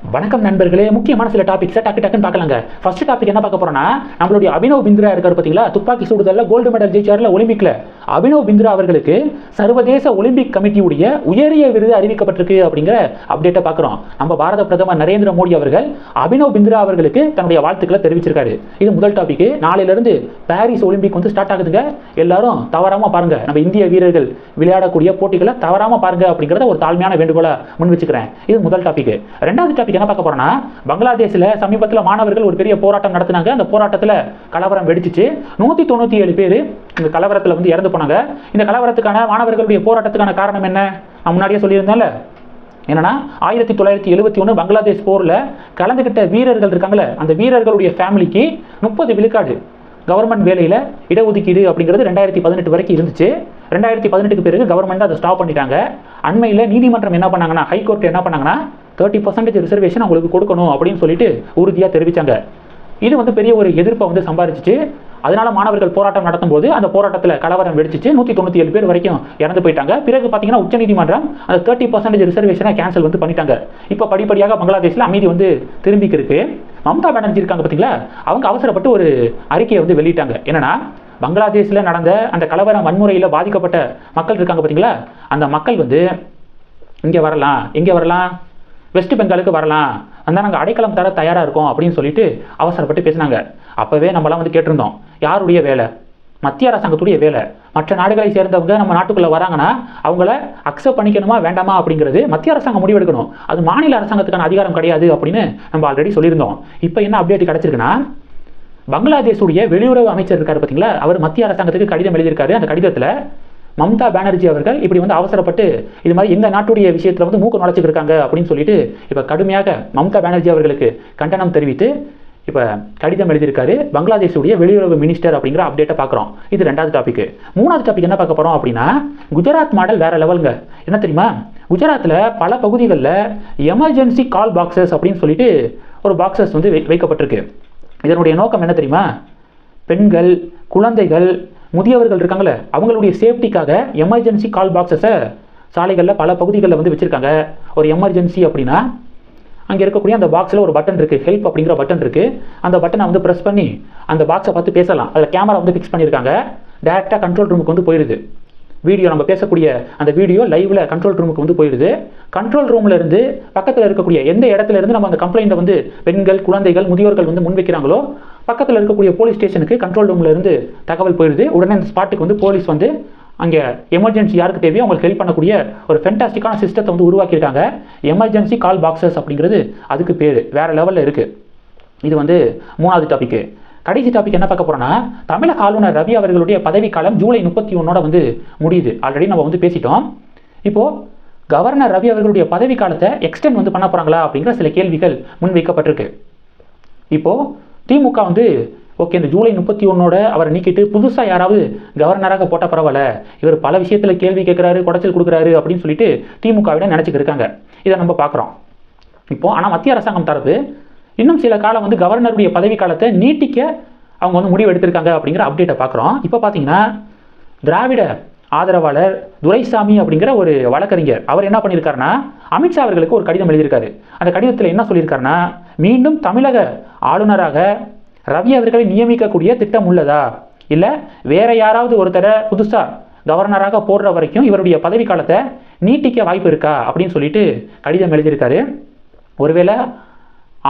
வணக்கம் நண்பர்களே முக்கியமான சில டாபிக்ஸை டக்கு டக்குன்னு பார்க்கலாங்க. ஃபர்ஸ்ட் டாபிக் என்ன பார்க்க போறோம்னா நம்மளுடைய அபினவ் பிந்த்ரா இருக்கார் பார்த்தீங்களா? துப்பாக்கி சுடுதல்ல கோல்டு மெடல் ஜெயிச்சார்ல ஒலிம்பிக்ல. அபினவ் பிந்திரா அவர்களுக்கு சர்வதேச ஒலிம்பிக் கமிட்டியுடைய உயரிய விருது அறிவிக்கப்பட்டிருக்கு அப்படிங்கிற அப்டேட்டை பார்க்குறோம். நம்ம பாரத பிரதமர் நரேந்திர மோடி அவர்கள் அபினவ் பிந்த்ரா அவர்களுக்கு தன்னுடைய வாழ்த்துக்களை தெரிவிச்சிருக்காரு. இது முதல் டாபிக் நாளையிலிருந்து பாரிஸ் ஒலிம்பிக் வந்து ஸ்டார்ட் ஆகுதுங்க. எல்லாரும் தவறாம பாருங்க. நம்ம இந்திய வீரர்கள் விளையாடக்கூடிய போட்டிகளை தவறாம பாருங்க அப்படிங்கிறத ஒரு தாழ்மையான வேண்டுகோளை முன் வச்சுக்கிறேன் இது முதல் டாபிக் ரெண்டாவது டாபிக் என்ன பார்க்க போறோம்னா பங்களாதேஷ்ல சமீபத்தில் மாணவர்கள் ஒரு பெரிய போராட்டம் நடத்தினாங்க. அந்த போராட்டத்தில் கலவரம் வெடிச்சிச்சு. நூத்தி தொண்ணூத்தி ஏழு பேர் இந்த கலவரத்தில் வந்து இறந்து போனாங்க. இந்த கலவரத்துக்கான மாணவர்களுடைய போராட்டத்துக்கான காரணம் என்ன? நான் முன்னாடியே சொல்லியிருந்தேன்ல. என்னன்னா ஆயிரத்தி தொள்ளாயிரத்தி எழுபத்தி ஒன்று பங்களாதேஷ் போரில் கலந்துக்கிட்ட வீரர்கள் இருக்காங்களே அந்த வீரர்களுடைய ஃபேமிலிக்கு முப்பது விழுக்காடு கவர்மெண்ட் வேலையில் இடஒதுக்கீடு அப்படிங்கிறது ரெண்டாயிரத்தி பதினெட்டு வரைக்கும் இருந்துச்சு. ரெண்டாயிரத்தி பதினெட்டுக்கு பிறகு கவர்மெண்ட் அதை ஸ்டாப் பண்ணிட்டாங்க. அண்மையில் நீதிமன்றம் என்ன பண்ணாங்கன்னா ஹைகோர்ட் என்ன பண்ணாங்கன்னா தேர்ட்டி பர்சன்டேஜ் ரிசர்வேஷன் அவங்களுக்கு கொடுக்கணும் அப்படின்னு சொல்லிட்டு உறுதியாக தெரிவித்தாங்க இது வந்து பெரிய ஒரு எதிர்ப்பை வந்து சம்பாதிச்சிச்சு. அதனால மாணவர்கள் போராட்டம் நடத்தும் போது அந்த போராட்டத்தில் கலவரம் வெடிச்சிச்சு. நூற்றி தொண்ணூற்றி ஏழு பேர் வரைக்கும் இறந்து போயிட்டாங்க. பிறகு பார்த்தீங்கன்னா உச்சநீதிமன்றம் அந்த தேர்ட்டி பர்சன்டேஜ் ரிசர்வேஷனை கேன்சல் வந்து பண்ணிட்டாங்க. இப்போ படிப்படியாக பங்களாதேஷில் அமைதி வந்து திரும்பிக்கு இருக்கு. மம்தா பானர்ஜி இருக்காங்க பார்த்தீங்களா அவங்க அவசரப்பட்டு ஒரு அறிக்கையை வந்து வெளியிட்டாங்க. என்னன்னா பங்களாதேஷில் நடந்த அந்த கலவரம் வன்முறையில் பாதிக்கப்பட்ட மக்கள் இருக்காங்க பார்த்தீங்களா அந்த மக்கள் வந்து இங்கே வரலாம் எங்கே வரலாம் வெஸ்ட் பெங்காலுக்கு வரலாம். அந்த நாங்கள் அடைக்கலம் தர தயாராக இருக்கோம் அப்படின்னு சொல்லிட்டு அவசரப்பட்டு பேசினாங்க. அப்போவே நம்மளாம் வந்து கேட்டிருந்தோம். யாருடைய வேலை? மத்திய அரசாங்கத்துடைய வேலை. மற்ற நாடுகளை சேர்ந்தவங்க நம்ம நாட்டுக்குள்ளே வராங்கன்னா அவங்கள அக்செப்ட் பண்ணிக்கணுமா வேண்டாமா அப்படிங்கிறது மத்திய அரசாங்கம் முடிவெடுக்கணும். அது மாநில அரசாங்கத்துக்கான அதிகாரம் கிடையாது அப்படின்னு நம்ம ஆல்ரெடி சொல்லியிருந்தோம். இப்போ என்ன அப்டேட் கிடச்சிருக்குன்னா பங்களாதேஷுடைய வெளியுறவு அமைச்சர் இருக்காரு பார்த்தீங்களா அவர் மத்திய அரசாங்கத்துக்கு கடிதம் எழுதியிருக்காரு. அந்த கடிதத்தில் மம்தா பானர்ஜி அவர்கள் இப்படி வந்து அவசரப்பட்டு இது மாதிரி எங்கள் நாட்டுடைய விஷயத்தில் வந்து மூக்க நுழைச்சிருக்காங்க அப்படின்னு சொல்லிட்டு இப்போ கடுமையாக மம்தா பானர்ஜி அவர்களுக்கு கண்டனம் தெரிவித்து இப்போ கடிதம் எழுதியிருக்காரு பங்களாதேஷுடைய வெளியுறவு மினிஸ்டர் அப்படிங்கிற அப்டேட்டை பார்க்குறோம் இது ரெண்டாவது டாபிக் மூணாவது டாபிக் என்ன பார்க்க போகிறோம் அப்படின்னா குஜராத் மாடல் வேற லெவலுங்க என்ன தெரியுமா? குஜராத்தில் பல பகுதிகளில் எமர்ஜென்சி கால் பாக்ஸஸ் அப்படின்னு சொல்லிட்டு ஒரு பாக்ஸஸ் வந்து வை- வைக்கப்பட்டிருக்கு. இதனுடைய நோக்கம் என்ன தெரியுமா? பெண்கள் குழந்தைகள் முதியவர்கள் இருக்காங்களே அவங்களுடைய சேஃப்டிக்காக எமர்ஜென்சி கால் பாக்ஸஸை சாலைகளில் பல பகுதிகளில் வந்து வச்சுருக்காங்க. ஒரு எமர்ஜென்சி அப்படின்னா அங்கே இருக்கக்கூடிய அந்த பாக்ஸில் ஒரு பட்டன் இருக்குது ஹெல்ப் அப்படிங்கிற பட்டன் இருக்குது அந்த பட்டனை வந்து ப்ரெஸ் பண்ணி அந்த பாக்ஸை பார்த்து பேசலாம். அதில் கேமரா வந்து ஃபிக்ஸ் பண்ணியிருக்காங்க. டேரெக்டாக கண்ட்ரோல் ரூமுக்கு வந்து போயிடுது வீடியோ நம்ம பேசக்கூடிய அந்த வீடியோ லைவில் கண்ட்ரோல் ரூமுக்கு வந்து போயிடுது கண்ட்ரோல் ரூமில் இருந்து பக்கத்தில் இருக்கக்கூடிய எந்த இடத்துல இருந்து நம்ம அந்த கம்ப்ளைண்ட்டை வந்து பெண்கள் குழந்தைகள் முதியோர்கள் வந்து முன்வைக்கிறாங்களோ பக்கத்தில் இருக்கக்கூடிய போலீஸ் ஸ்டேஷனுக்கு கண்ட்ரோல் ரூம்லேருந்து தகவல் போயிடுது உடனே அந்த ஸ்பாட்டுக்கு வந்து போலீஸ் வந்து அங்கே எமர்ஜென்சி யாருக்கு தேவையோ அவங்களுக்கு ஹெல்ப் பண்ணக்கூடிய ஒரு ஃபென்டாஸ்டிக்கான சிஸ்டத்தை வந்து உருவாக்கியிருக்காங்க. எமர்ஜென்சி கால் பாக்ஸஸ் அப்படிங்கிறது அதுக்கு பேர். வேறு லெவலில் இருக்குது இது வந்து மூணாவது டாப்பிக்கு கடைசி டாபிக் என்ன பார்க்க போகிறோன்னா தமிழக ஆளுநர் ரவி அவர்களுடைய பதவிக்காலம் ஜூலை முப்பத்தி ஒன்னோட வந்து முடியுது. ஆல்ரெடி நம்ம வந்து பேசிட்டோம். இப்போது கவர்னர் ரவி அவர்களுடைய பதவிக்காலத்தை எக்ஸ்டெண்ட் வந்து பண்ண போகிறாங்களா அப்படிங்கிற சில கேள்விகள் முன்வைக்கப்பட்டிருக்கு. இப்போது திமுக வந்து ஓகே இந்த ஜூலை முப்பத்தி ஒன்னோட அவரை நீக்கிட்டு புதுசாக யாராவது கவர்னராக போட்டால் பரவாயில்ல. இவர் பல விஷயத்தில் கேள்வி கேட்குறாரு குடைச்சல் கொடுக்குறாரு அப்படின்னு சொல்லிட்டு திமுகவிட நினச்சிக்கிட்டு இருக்காங்க. இதை நம்ம பார்க்குறோம். இப்போ ஆனால் மத்திய அரசாங்கம் தரப்பு இன்னும் சில காலம் வந்து கவர்னருடைய பதவி காலத்தை நீட்டிக்க அவங்க வந்து முடிவு எடுத்திருக்காங்க அப்படிங்கிற அப்டேட்டை பார்க்குறோம். இப்போ பார்த்தீங்கன்னா திராவிட ஆதரவாளர் துரைசாமி அப்படிங்கிற ஒரு வழக்கறிஞர் அவர் என்ன பண்ணியிருக்காருன்னா அமித்ஷா அவர்களுக்கு ஒரு கடிதம் எழுதியிருக்காரு. அந்த கடிதத்தில் என்ன சொல்லியிருக்காருன்னா மீண்டும் தமிழக ஆளுநராக ரவி அவர்களை நியமிக்கக்கூடிய திட்டம் உள்ளதா? இல்லை வேற யாராவது ஒருத்தரை புதுசாக கவர்னராக போடுற வரைக்கும் இவருடைய பதவி காலத்தை நீட்டிக்க வாய்ப்பு இருக்கா? அப்படின்னு சொல்லிட்டு கடிதம் எழுதியிருக்காரு. ஒருவேளை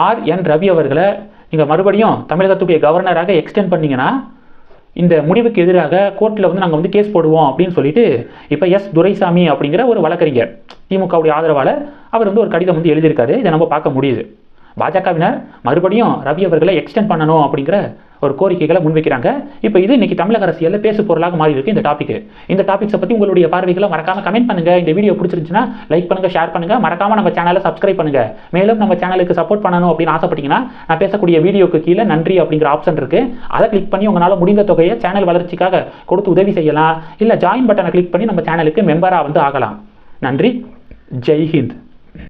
ஆர் என் ரவி அவர்களை நீங்கள் மறுபடியும் தமிழகத்துடைய கவர்னராக எக்ஸ்டெண்ட் பண்ணிங்கன்னா இந்த முடிவுக்கு எதிராக கோர்ட்டில் வந்து நாங்கள் வந்து கேஸ் போடுவோம் அப்படின்னு சொல்லிட்டு இப்போ எஸ் துரைசாமி அப்படிங்கிற ஒரு வழக்கறிஞர் திமுகவுடைய ஆதரவாளர் அவர் வந்து ஒரு கடிதம் வந்து எழுதியிருக்காரு. இதை நம்ம பார்க்க முடியுது. பாஜகவினர் மறுபடியும் ரவி அவர்களை எக்ஸ்டெண்ட் பண்ணணும் அப்படிங்கிற ஒரு கோரிக்கைகளை முன்வைக்கிறாங்க. இப்போ இது இன்னைக்கு தமிழக அரசியலில் பேசு பொருளாக மாறி இருக்கு இந்த டாபிக் இந்த டாபிக்ஸை பற்றி உங்களுடைய பார்வைகளை மறக்காம கமெண்ட் பண்ணுங்க. இந்த வீடியோ பிடிச்சிருந்துச்சுன்னா லைக் பண்ணுங்க ஷேர் பண்ணுங்க. மறக்காம நம்ம சேனலை சப்ஸ்கிரைப் பண்ணுங்க. மேலும் நம்ம சேனலுக்கு சப்போர்ட் பண்ணணும் அப்படின்னு ஆசைப்பட்டீங்கன்னா நான் பேசக்கூடிய வீடியோக்கு கீழே நன்றி அப்படிங்கிற ஆப்ஷன் இருக்கு. அதை கிளிக் பண்ணி உங்களால் முடிந்த தொகையை சேனல் வளர்ச்சிக்காக கொடுத்து உதவி செய்யலாம். இல்லை ஜாயின் பட்டனை கிளிக் பண்ணி நம்ம சேனலுக்கு மெம்பராக வந்து ஆகலாம். நன்றி. ஜெய் ஹிந்த்.